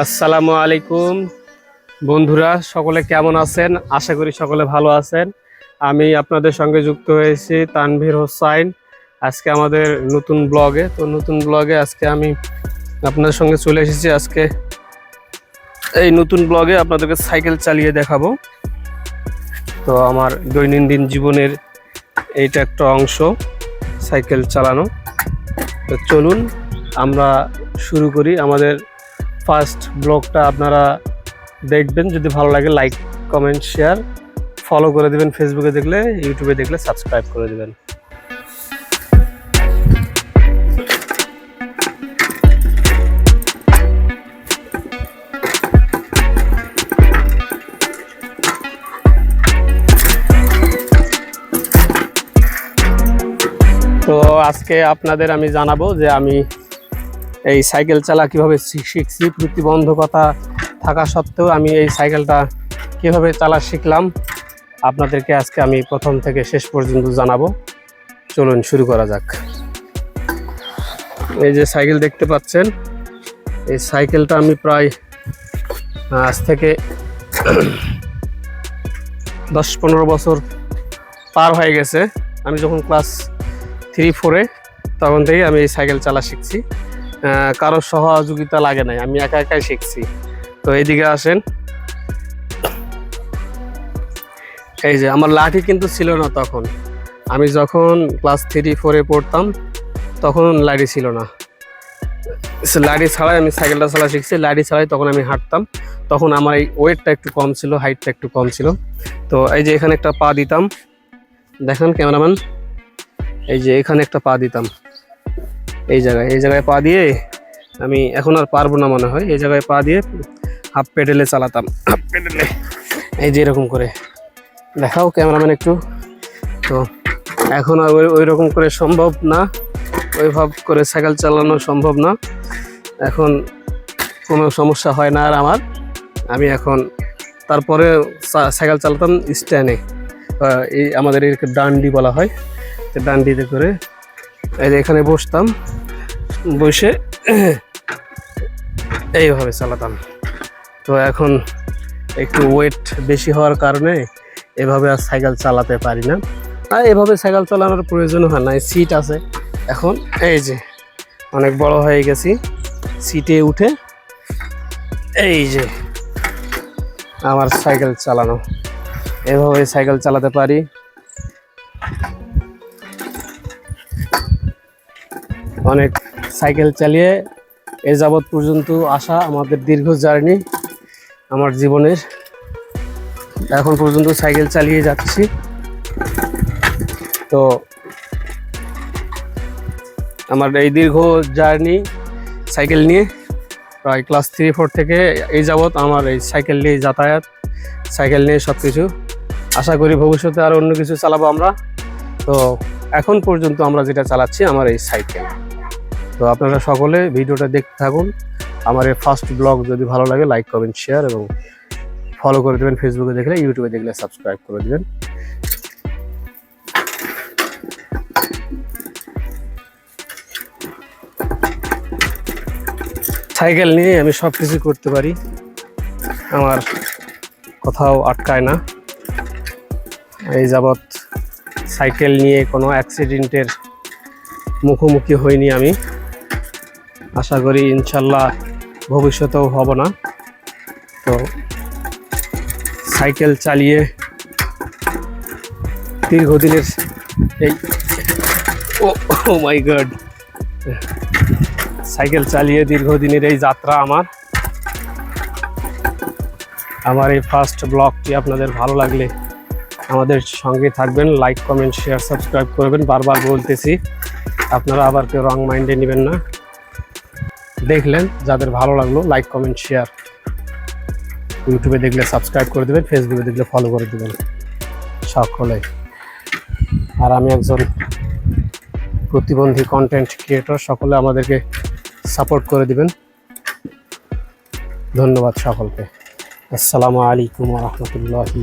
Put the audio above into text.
আসসালামু আলাইকুম। বন্ধুরা, সকলে কেমন আছেন? আশা করি সকলে ভালো আছেন। আমি আপনাদের সঙ্গে যুক্ত হয়েছি তানভীর হোসাইন। আজকে আমাদের নতুন ব্লগে। তো নতুন ব্লগে আজকে আমি আপনাদের সঙ্গে চলে এসেছি। আজকে এই নতুন ব্লগে আপনাদেরকে সাইকেল চালিয়ে দেখাবো। তো আমার দৈনন্দিন জীবনের এইটা একটা অংশ, সাইকেল চালানো। তো চলুন আমরা শুরু করি আমাদের ফার্স্ট ব্লগটা আপনারা দেখবেন। যদি ভালো লাগে লাইক কমেন্ট শেয়ার ফলো করে দেবেন ফেসবুকে দেখলে ইউটিউবে দেখলে সাবস্ক্রাইব করে দেবেন। তো আজকে আপনাদের আমি জানাব যে আমি এই সাইকেল চালা কীভাবে শিখছি প্রতিবন্ধকতা থাকা সত্ত্বেও আমি এই সাইকেলটা কীভাবে চালা শিখলাম, আপনাদেরকে আজকে আমি প্রথম থেকে শেষ পর্যন্ত জানাব। চলুন শুরু করা যাক। এই যে সাইকেল দেখতে পাচ্ছেন, এই সাইকেলটা আমি প্রায় আজ থেকে দশ পনেরো বছর পার হয়ে গেছে। আমি যখন ক্লাস থ্রি, ফোরে, তখন থেকেই আমি এই সাইকেল চালা শিখছি। কারোর সহযোগিতা লাগে নাই। আমি একা একাই শিখছি। তো এইদিকে আসেন। এই যে, আমার লাঠি কিন্তু ছিল না তখন। আমি যখন ক্লাস থ্রি ফোরে পড়তাম, তখন লাঠি ছিল না। লাঠি ছাড়াই আমি সাইকেলটা চালা শিখছি। লাঠি ছাড়াই তখন আমি হাঁটতাম। তখন আমার এই ওয়েটটা একটু কম ছিল হাইটটা একটু কম ছিল। তো এই যে, এখানে একটা পা দিতাম। দেখেন ক্যামেরাম্যান এই যে, এখানে একটা পা দিতাম। এই জায়গায় এই জায়গায় পা দিয়ে আমি এখন আর পারব না মনে হয়। এই জায়গায় পা দিয়ে হাফ পেডেলে চালাতাম। হাফ পেডেলে এই যে এরকম করে। দেখাও ক্যামেরাম্যান একটু। তো এখন আর ওই ওই রকম করে সম্ভব না। ওইভাব করে সাইকেল চালানো সম্ভব না। এখন কোনো সমস্যা হয় না আর আমার। আমি এখন তারপরে সাইকেল চালাতাম স্ট্যান্ডে এই আমাদের এর ডান্ডি বলা হয়। ডান্ডিতে করে এই যে এখানে বসতাম, বসে এইভাবে চালাতাম। তো এখন একটু ওয়েট বেশি হওয়ার কারণে এভাবে আর সাইকেল চালাতে পারি না। আর এভাবে সাইকেল চালানোর প্রয়োজন হয় না সিট আছে। এখন এই যে অনেক বড় হয়ে গেছি সিটে উঠে এই যে আমার সাইকেল চালানো। এভাবে সাইকেল চালাতে পারি। অনেক সাইকেল চালিয়ে এ যাবৎ পর্যন্ত আসা আমাদের দীর্ঘ জার্নি আমার জীবনের। এখন পর্যন্ত সাইকেল চালিয়ে যাচ্ছি। তো আমার এই দীর্ঘ জার্নি সাইকেল নিয়ে প্রায় ক্লাস থ্রি, ফোর থেকে এই যাবৎ আমার এই সাইকেল নিয়ে যাতায়াত, সাইকেল নিয়ে সব কিছু আশা করি ভবিষ্যতে আর অন্য কিছু চালাবো আমরা। তো এখন পর্যন্ত আমরা যেটা চালাচ্ছি, আমার এই সাইকেল। তো আপনারা সকলে ভিডিওটা দেখতে থাকুন। আমার এই ফার্স্ট ব্লগ যদি ভালো লাগে লাইক কমেন্ট শেয়ার এবং ফলো করে দেবেন ফেসবুকে দেখলে ইউটিউবে দেখলে সাবস্ক্রাইব করে দেবেন। সাইকেল নিয়ে আমি সব কিছু করতে পারি। আমার কোথাও আটকায় না। এই যাবৎ সাইকেল নিয়ে কোনো অ্যাক্সিডেন্টের মুখোমুখি হইনি আমি। আশা করি ইনশাল্লাহ ভবিষ্যতেও হব না। তো সাইকেল চালিয়ে দীর্ঘদিনের এই ও মাই গড। সাইকেল চালিয়ে দীর্ঘদিনের এই যাত্রা আমার। আমার এই ফার্স্ট ব্লগটি আপনাদের ভালো লাগলে আমাদের সঙ্গে থাকবেন, লাইক, কমেন্ট, শেয়ার, সাবস্ক্রাইব করবেন। বারবার বলতেছি, আপনারা আবার কেউ রং মাইন্ডে নেবেন না। দেখলেন, যাদের ভালো লাগল লাইক কমেন্ট শেয়ার ইউটিউবে দেখলে সাবস্ক্রাইব করে দেবেন ফেসবুকে দেখলে ফলো করে দেবেন। সকলে। আর আমি একজন প্রতিবন্ধী কন্টেন্ট ক্রিয়েটর সকলে আমাদেরকে সাপোর্ট করে দিবেন। ধন্যবাদ সকলকে। আসসালামু আলাইকুম রহমতুল্লাহি